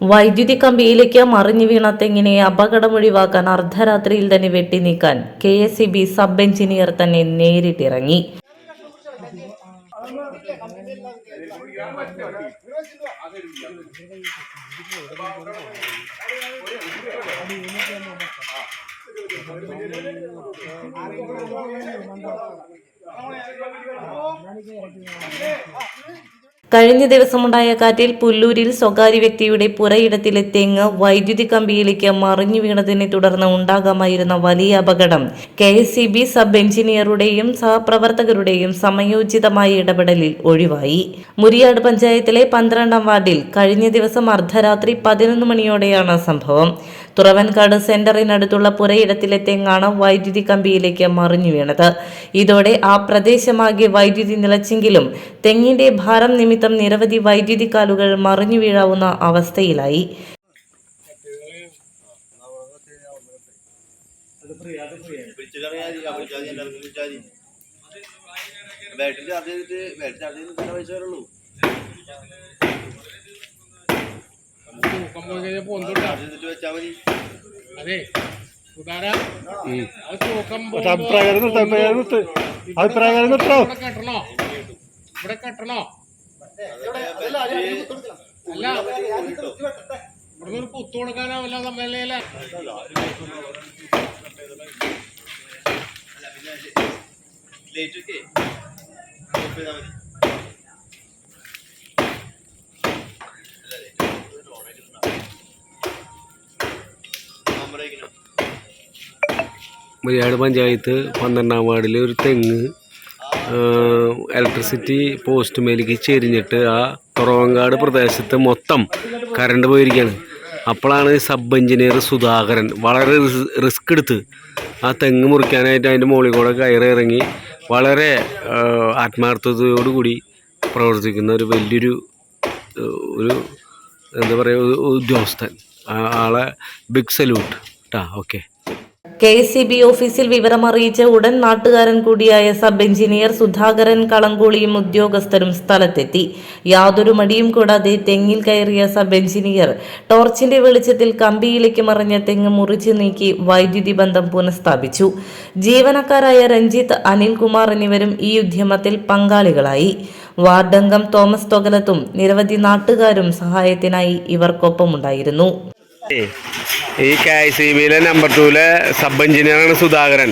വൈദ്യുതി കമ്പിയിലേക്ക് മറിഞ്ഞു വീണ തെങ്ങിനെ അപകടമൊഴിവാക്കാൻ അർദ്ധരാത്രിയിൽ തന്നെ വെട്ടി നീക്കാൻ K S E B sub engineer തന്നെ നേരിട്ടിറങ്ങി കഴിഞ്ഞ ദിവസമുണ്ടായ കാറ്റിൽ പുല്ലൂരിൽ സ്വകാര്യ വ്യക്തിയുടെ പുരയിടത്തിലെ തെങ്ങ് വൈദ്യുതി കമ്പിയിലേക്ക് മറിഞ്ഞു വീണതിനെ തുടർന്ന് ഉണ്ടാകാമായിരുന്ന വലിയ അപകടം. കെ സബ് എഞ്ചിനീയറുടെയും സഹപ്രവർത്തകരുടെയും സമയോചിതമായ ഇടപെടലിൽ ഒഴിവായി. മുരിയാട് പഞ്ചായത്തിലെ പന്ത്രണ്ടാം വാർഡിൽ കഴിഞ്ഞ ദിവസം അർദ്ധരാത്രി പതിനൊന്ന് മണിയോടെയാണ് സംഭവം. തുറവൻകാട് സെന്ററിനടുത്തുള്ള പുരയിടത്തിലെ തെങ്ങാണ് വൈദ്യുതി കമ്പിയിലേക്ക് മറിഞ്ഞു വീണത് ഇതോടെ ആ പ്രദേശമാകെ വൈദ്യുതി നിലച്ചെങ്കിലും തെങ്ങിന്റെ ഭാരം നിമിത്തം നിരവധി വൈദ്യുതി കാലുകൾ മറിഞ്ഞു വീഴാവുന്ന അവസ്ഥയിലായി ബാറ്ററി ചാർജ് ചെയ്തിട്ട് ബാറ്ററി ചാർജ് ചെയ്തിട്ട് പൈസ വരുള്ളൂ തൂക്കം പോയി കഴിഞ്ഞപ്പോ മതി അതെ സുധാര അത് തൂക്കം അഭിപ്രായം നിർത്ത് അഭിപ്രായം നിർത്ത് അഭിപ്രായം നിർത്തോ. ഇവിടെ കെട്ടണോ? ഇവിടെ കെട്ടണോ? അല്ല ഇവിടെ നിന്ന് കുത്തു കൊടുക്കാനാവില്ല തമ്മിലല്ലേ ലേറ്റ് ഒക്കെ. മുരിയാട് പഞ്ചായത്ത് പന്ത്രണ്ടാം വാർഡിൽ ഒരു തെങ്ങ് ഇലക്ട്രിസിറ്റി പോസ്റ്റ് മേലേക്ക് ചെരിഞ്ഞിട്ട് ആ തുറവങ്കാട് പ്രദേശത്ത് മൊത്തം കറണ്ട് പോയിരിക്കുകയാണ് അപ്പോഴാണ് സബ് എഞ്ചിനീയർ സുധാകരൻ വളരെ റിസ്- റിസ്ക് എടുത്ത് ആ തെങ്ങ് മുറിക്കാനായിട്ട് അതിന്റെ മുകളിൽ കൂടെ കയറിയിറങ്ങി വളരെ ആത്മാർത്ഥതയോടുകൂടി പ്രവർത്തിക്കുന്ന ഒരു വലിയൊരു ഒരു എന്താ പറയുക ഉദ്യോഗസ്ഥൻ. ആളെ ബിഗ് സല്യൂട്ട് കേട്ടാ ഓക്കെ. കെ സി ബി ഓഫീസിൽ വിവരമറിയിച്ച ഉടൻ നാട്ടുകാരൻ കൂടിയായ സബ് എഞ്ചിനീയർ സുധാകരൻ കളങ്കോളിയും ഉദ്യോഗസ്ഥരും സ്ഥലത്തെത്തി. യാതൊരു മടിയും കൂടാതെ തെങ്ങിൽ കയറിയ സബ് എഞ്ചിനീയർ ടോർച്ചിന്റെ വെളിച്ചത്തിൽ കമ്പിയിലേക്ക് മറിഞ്ഞ തെങ്ങ് മുറിച്ചു നീക്കി വൈദ്യുതി ബന്ധം പുനഃസ്ഥാപിച്ചു. ജീവനക്കാരായ രഞ്ജിത്ത് അനിൽകുമാർ എന്നിവരും ഈ ഉദ്യമത്തിൽ പങ്കാളികളായി. വാർഡംഗം തോമസ് തൊകലത്തും നിരവധി നാട്ടുകാരും സഹായത്തിനായി ഇവർക്കൊപ്പമുണ്ടായിരുന്നു. ഈ കെ ഐ സി ബിയിലെ നമ്പർ ടൂലെ സബ് എഞ്ചിനീയറാണ് സുധാകരൻ.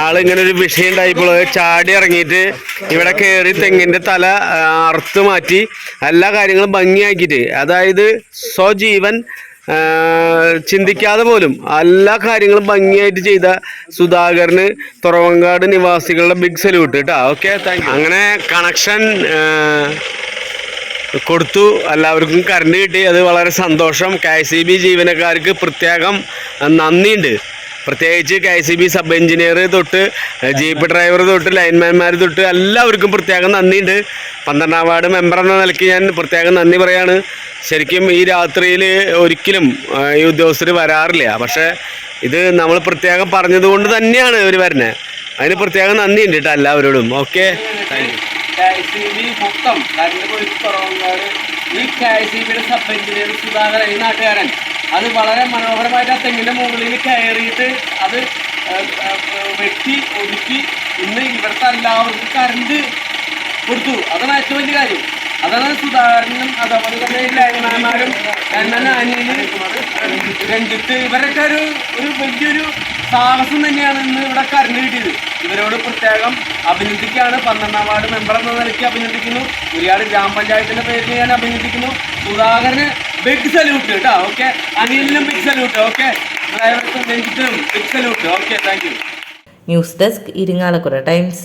ആളിങ്ങനെ ഒരു വിഷയം ഉണ്ടായപ്പോൾ ചാടി ഇറങ്ങിയിട്ട് ഇവിടെ കയറി തെങ്ങിന്റെ തല അറുത്ത് മാറ്റി എല്ലാ കാര്യങ്ങളും ഭംഗിയാക്കിയിട്ട് അതായത് സ്വജീവൻ ചിന്തിക്കാതെ പോലും എല്ലാ കാര്യങ്ങളും ഭംഗിയായിട്ട് ചെയ്ത സുധാകരന് തുറവങ്കാട് നിവാസികളുടെ ബിഗ് സല്യൂട്ട് കേട്ടോ ഓക്കെ താങ്ക് അങ്ങനെ കണക്ഷൻ കൊടുത്തു. എല്ലാവർക്കും കറണ്ട് കിട്ടി. അത് വളരെ സന്തോഷം. കെ സി ബി ജീവനക്കാർക്ക് പ്രത്യേകം നന്ദിയുണ്ട്. പ്രത്യേകിച്ച് K C B sub engineer തൊട്ട് ജീപ്പ് ഡ്രൈവർ തൊട്ട് ലൈൻമാൻമാർ തൊട്ട് എല്ലാവർക്കും പ്രത്യേകം നന്ദിയുണ്ട്. പന്ത്രണ്ടാം വാർഡ് മെമ്പർ എന്ന നിലയ്ക്ക് ഞാൻ പ്രത്യേകം നന്ദി പറയാണ്. ശരിക്കും ഈ രാത്രിയിൽ ഒരിക്കലും ഈ ഉദ്യോഗസ്ഥർ വരാറില്ല. പക്ഷേ ഇത് നമ്മൾ പ്രത്യേകം പറഞ്ഞതുകൊണ്ട് തന്നെയാണ് ഇവർ വരുന്നത്. അതിന് പ്രത്യേകം നന്ദിയുണ്ട് കേട്ടോ എല്ലാവരോടും. ഓക്കെ താങ്ക് കെ സി മൊത്തം. കറണ്ട് പോയി കുറവുകാട് ഈ K C sub engineer Sudhakaran ഈ നാട്ടുകാരൻ. അത് വളരെ മനോഹരമായിട്ട് ആ തെങ്ങിന്റെ മുകളിൽ കയറിയിട്ട് അത് വെട്ടി ഒതുക്കി ഇന്ന് ഇവിടുത്തെ എല്ലാവർക്കും കറണ്ട് കൊടുത്തു. അതാണ് ഏറ്റവും വലിയ കാര്യം. അതാണ് സുധാകരനും അതേപോലെ തന്നെ ലൈൻമാന്മാരും രഞ്ജിത്ത് ഇവരൊക്കെ ഒരു ഒരു വലിയൊരു സാഹസം തന്നെയാണ് ഇന്ന് ഇവിടെ കരണ്ട് കിട്ടിയത്. ഇവരോട് പ്രത്യേകം അഭിനന്ദിക്കുകയാണ്. പന്ത്രണ്ടാം വാർഡ് മെമ്പർ എന്ന നിലയ്ക്ക് അഭിനന്ദിക്കുന്നു. ഒരുപാട് ഗ്രാമപഞ്ചായത്തിന്റെ പേരിൽ ഞാൻ അഭിനന്ദിക്കുന്നു. സുധാകരന് ബിഗ് സല്യൂട്ട് കേട്ടോ ഓക്കെ അനിലിനും big salute okay രഞ്ജിത്തിനും big salute okay thank news desk Irinjalakuda times